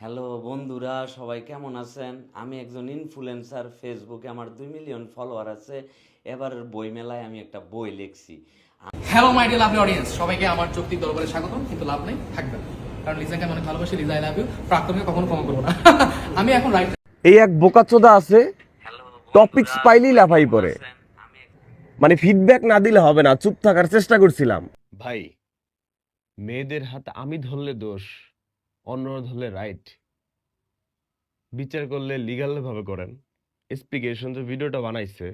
Hello বন্ধুরা সবাই কেমন আছেন? আমি একজন ইনফ্লুয়েন্সার ফেসবুকে আমার দুই মিলিয়ন ফলোয়ার আছে। এবার বই মেলায় আমি একটা বই লিখছি। Hello my dear lovely audience সবাইকে আমার যৌক্তিক দরবারে স্বাগতম কিন্তু লাভ নেই থাকবে কারণ লিজাকে আমি অনেক ভালোবাসি লিজা আই লাভ ইউ প্রাক্তনকে কখনো ক্ষমা করব না। আমি এখন রাইট এই এক বোকাচোদা আছে। টপিকস পাইলেই লাফাই পড়ে। মানে ফিডব্যাক না দিলে হবে না চুপ থাকার চেষ্টা করছিলাম। ভাই মেয়েদের হাত আমি ধরলে দোষ। অন্যরা ধরলে রাইট বিচার করলে লিগাল ভাবে করেন স্পিকেশন যে ভিডিওটা বানাইছে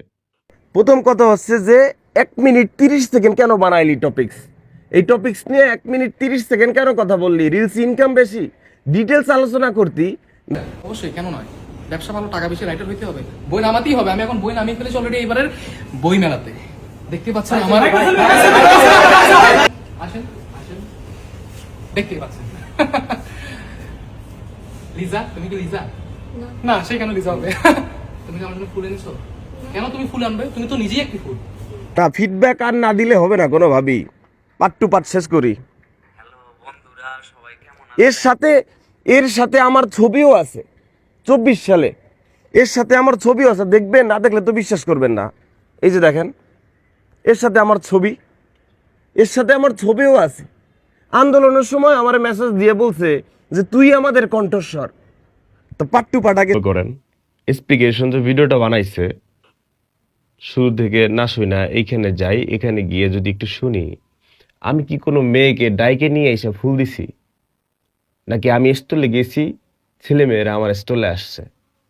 প্রথম কথা হচ্ছে যে এক মিনিট তিরিশ সেকেন্ড কেন বানাইলি টপিকস এই টপিকস নিয়ে এক মিনিট তিরিশ সেকেন্ড কেন কথা বললি রিলস ইনকাম বেশি ডিটেলস আলোচনা করতি অবশ্যই কেন নয় ব্যবসা ভালো টাকা বেশি রাইটার হইতে হবে বই নামাতেই হবে আমি এখন বই নামিয়ে ফেলেছি অলরেডি এবারের বই মেলাতে দেখতে পাচ্ছেন আমার আসেন আসেন দেখতে পাচ্ছেন লিজা তুমি কি লিজা? না। সে কেন লিজা হবে? তুমি কি আমার জন্য ফুল এনেছো? কেন তুমি ফুল আনবে? তুমি তো নিজেই একটি ফুল। না ফিডব্যাক আর না দিলে হবে না কোনোভাবেই। পার্ট টু পার্ট শেষ করি। হ্যালো বন্ধুরা সবাই কেমন এর সাথে এর সাথে আমার ছবিও আছে চব্বিশ সালে। এর সাথে আমার ছবিও আছে দেখবেন না দেখলে তো বিশ্বাস করবেন না। এই যে দেখেন এর সাথে আমার ছবি এর সাথে আমার ছবিও আছে। আন্দোলনের সময় আমার মেসেজ দিয়ে বলছে যে তুই আমাদের কণ্ঠস্বর। তো পার্ট টু পার্ট আগে করেন। স্পিকেশন যে ভিডিওটা বানাইছে শুরু থেকে না শুই না এইখানে যাই এখানে গিয়ে যদি একটু শুনি আমি কি কোনো মেয়েকে ডাইকে নিয়ে এসে ফুল দিছি? নাকি আমি স্টলে গেছি ছেলে মেয়েরা আমার স্টলে আসছে?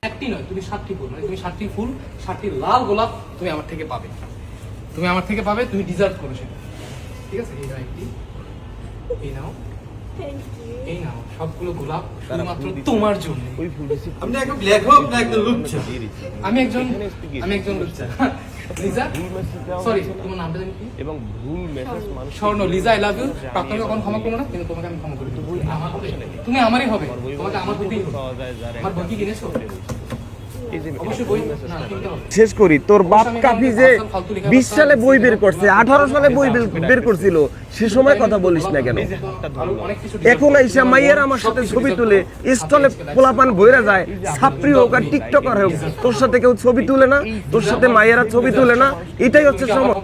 একটি নয় তুমি সাতটি ফুল মানে তুমি সাতটি ফুল সাতটি লাল গোলাপ তুমি আমার থেকে পাবে। তুমি আমার থেকে পাবে তুমি ডিজার্ভ করো সেটা। ঠিক আছে? এই নাও একটি। এই নাও সবগুলো গোলাপ শুধুমাত্র তোমার জন্য। ওই ফুল দিছি আপনি একটা ব্ল্যাক হোক না একটা লুচ্ছা আমি একজন আমি একজন লুচ্চা। লিজা? সরি তোমার নামটা জানি কি? এবং ভুল মেসেজ মানুষ স্বর্ণ। লিজা আই লাভ ইউ প্রাপ্তকে কখন ক্ষমা করব না কিন্তু তোমাকে আমি ক্ষমা করি তুমি আমারই হবে। তোমাকে আমার হবে। কি কিনেছো? শেষ করি তোর বাপ কাফি যে বিশ সালে বই বের করছে আঠারো সালে বই বের- করছিল সে সময় কথা বলিস না কেন এখন আইসা মাইয়ার আমার সাথে ছবি তুলে স্টলে পোলাপান বইরা যায় ছাত্রী হোক আর টিকটকার হোক তোর সাথে কেউ ছবি তুলে না তোর সাথে মাইয়ারা ছবি তুলে না এটাই হচ্ছে সময়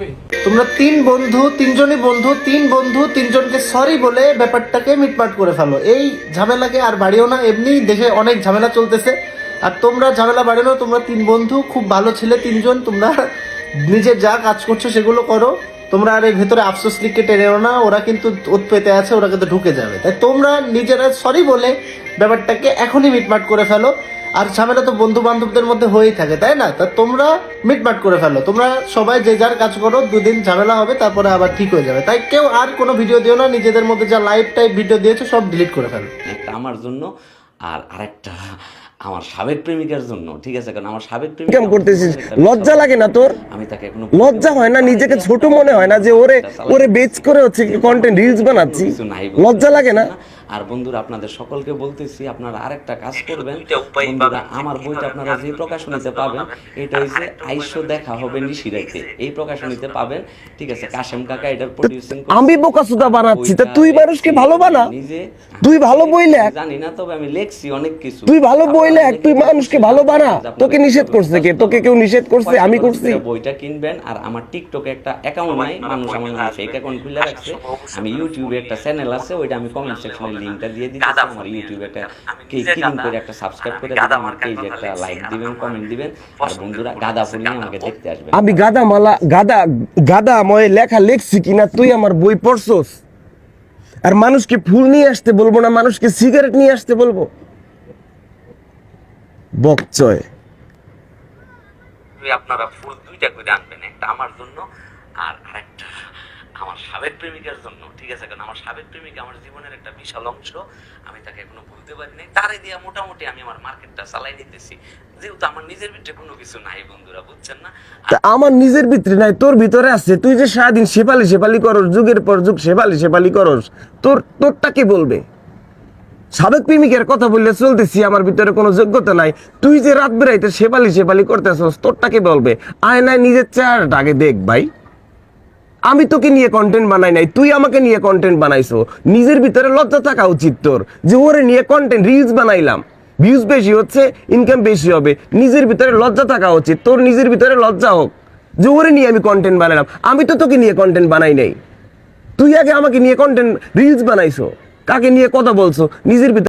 তোমরা তিন বন্ধু তিনজনই বন্ধু তিন বন্ধু তিনজনকে সরি বলে ব্যাপারটাকে মিটমাট করে ফেলো এই ঝামেলাকে আর বাড়িও না এমনি দেশে অনেক ঝামেলা চলতেছে আর তোমরা ঝামেলা বাড়িও না, তোমরা তিন বন্ধু, খুব ভালো ছেলে, তিনজন, তোমরা নিজের যা কাজ করছ সেগুলো করো। তোমরা আর এই ভেতরে আফসোস লিখকে টেনেও না, ওরা কিন্তু ওত পেতে আছে, ওরা কিন্তু ঢুকে যাবে। তাই তোমরা নিজেরা সরি বলে ব্যাপারটাকে এখনই মিটমাট করে ফেলো। আর ঝামেলা তো বন্ধু বান্ধবদের মধ্যে হয়েই থাকে, তাই না? তা তোমরা মিটমাট করে ফেলো। তোমরা সবাই যে যার কাজ করো, দুদিন ঝামেলা হবে, তারপরে আবার ঠিক হয়ে যাবে। তাই কেউ আর কোনো ভিডিও দিও না, নিজেদের মধ্যে যা লাইভ টাইপ ভিডিও দিয়েছ, সব ডিলিট করে ফেলো। আমার জন্য আর আরেকটা আমার সাবেক প্রেমিকার জন্য ঠিক আছে? কারণ আমার সাবেক প্রেমিকা কেমন করতেছিস? লজ্জা লাগে না তোর? আমি তাকে এখনও লজ্জা হয় না নিজেকে ছোট মনে হয় না যে ওরে ওরে বেচ করে হচ্ছে কি কন্টেন্ট রিলস বানাচ্ছি। লজ্জা লাগে না আর বন্ধুরা আপনাদের সকলকে বলতেছি আপনারা আরেকটা কাজ করবেন। বন্ধুরা আমার বইটা আপনারা যে প্রকাশনীতে পাবেন এটা হচ্ছে আইসো দেখা হবে নিশিরাইতে এই প্রকাশনীতে পাবেন। ঠিক আছে কাশেম কাকা এটার প্রডিউসিং আমি বোকাচোদা বানাচ্ছি তা তুই মানুষকে ভালো বানা? নিজে তুই ভালো বই লেখ। জানি না তবে আমি লেখছি অনেক কিছু। তুই ভালো বই লেখ তুই মানুষকে ভালো বানা? তোকে নিষেধ করছে কে? তোকে কেউ নিষেধ করছে? আমি করছি। বইটা কিনবেন আর আমার টিকটকে একটা অ্যাকাউন্ট নাই মানুষ আমার ফেক অ্যাকাউন্ট খুলে রাখছে। আমি ইউটিউবে একটা চ্যানেল আছে। ওইটা আমি কমেন্ট সেকশনে লিংকটা দিয়ে দিচ্ছি আমার ইউটিউবে একটা কে ক্লিক করে একটা সাবস্ক্রাইব করে দিবেন আমার পেজে একটা লাইক দিবেন কমেন্ট দিবেন আর বন্ধুরা গাদা ফুল নিয়ে আমাকে দেখতে আসবেন। আমি গাদা মালা গাদা গাদা ময় লেখা লেখছি কিনা তুই আমার বই পড়ছস? আর মানুষকে ফুল নিয়ে আসতে বলব না মানুষকে সিগারেট নিয়ে আসতে বলব? বকচয়। তুই আপনারা ফুল দুইটা করে আনবেন একটা আমার জন্য আর আরেকটা। আমার সাবেক প্রেমিকার জন্য, ঠিক আছে? কারণ আমার সাবেক প্রেমিকা আমার জীবনের একটা বিশাল অংশ, আমি তাকে এখনও ভুলতে পারিনি তারে দিয়া মোটামুটি আমি আমার মার্কেটটা চালাই নিতেছি যেহেতু আমার নিজের ভিতরে কোনো কিছু নাই বন্ধুরা, বুঝছেন না? আমার নিজের ভিতরে নাই, তোর ভিতরে আছে। তুই যে সারাদিন শেফালি শেফালি করস, যুগের পর যুগ শেফালি শেফালি করস, তোর, তোরটা কি বলবে? সাবেক প্রেমিকের কথা বললে চলতেছি, আমার ভিতরে কোনো যোগ্যতা নাই। তুই যে রাত বেড়াইতে শেফালি শেফালি করতেছস, তোরটা কি বলবে? আয়নায় নিজের চেহারাটা, আগে দেখ ভাই। আমি তোকে নিয়ে কন্টেন্ট বানাই নাই, তুই আমাকে নিয়ে কন্টেন্ট বানাইছো। নিজের ভিতরে লজ্জা থাকা উচিত তোর, যে ওরে নিয়ে কন্টেন্ট রিলস বানাইলাম। ভিউজ বেশি হচ্ছে ইনকাম বেশি হবে, নিজের ভিতরে লজ্জা থাকা উচিত, তোর নিজের ভিতরে লজ্জা হোক, যে ওরে নিয়ে আমি কন্টেন্ট বানাইলাম আমি তো তোকে নিয়ে কন্টেন্ট বানাই নাই। তুই আগে আমাকে নিয়ে কন্টেন্ট রিলস বানাইছো, কাকে নিয়ে কথা বলছো, নিজের ভিতরে